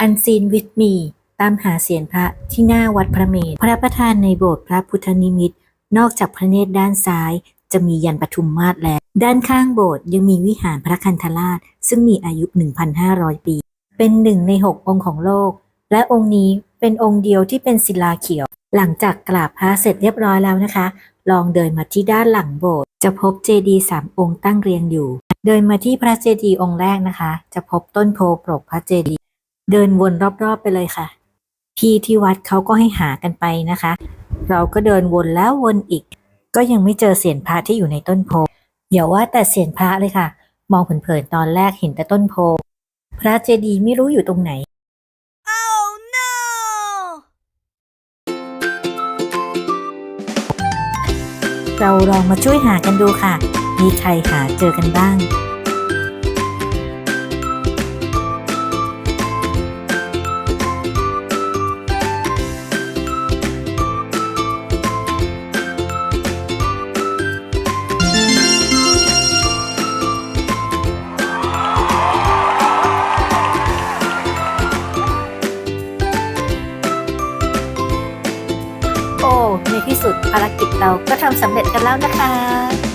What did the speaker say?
อันซีนวิ h มีตามหาเสียนพระที่หน้าวัดพระเมรุพระประธานในโบสถ์พระพุทธนิมิต นอกจากพระเนตรด้านซ้าย จะมียันปทุมมาศแล้ว ด้านข้างโบสถ์ยังมีวิหารพระคันธราช ซึ่งมีอายุ 1,500 ปี เป็นหนึ่งในหกองค์ของโลก และองค์นี้เป็นองค์เดียวที่เป็นศิลาเขียว หลังจากกราบพระเสร็จเรียบร้อยแล้วนะคะ ลองเดินมาที่ด้านหลังโบสถ์จะพบเจดีย์สามองค์ตั้งเรียงอยู่ เดินมาที่พระเจดีย์องค์แรกนะคะ จะพบต้นโพปรกพระเจดีย์ เดินวนรอบๆไปเลยค่ะ พี่ที่วัดเขาก็ให้หากันไปนะคะ เราก็เดินวนแล้ววนอีก ก็ยังไม่เจอเสียนพระที่อยู่ในต้นโพอย่าว่าแต่เสียนพระเลยค่ะ มองเผินๆตอนแรกเห็นแต่ต้นโพ พระเจดีย์ไม่รู้อยู่ตรงไหน Oh no! เราลองมาช่วยหากันดูค่ะ มีใครหาเจอกันบ้าง ในที่สุดภารกิจเราก็ทำสำเร็จกันแล้วนะคะ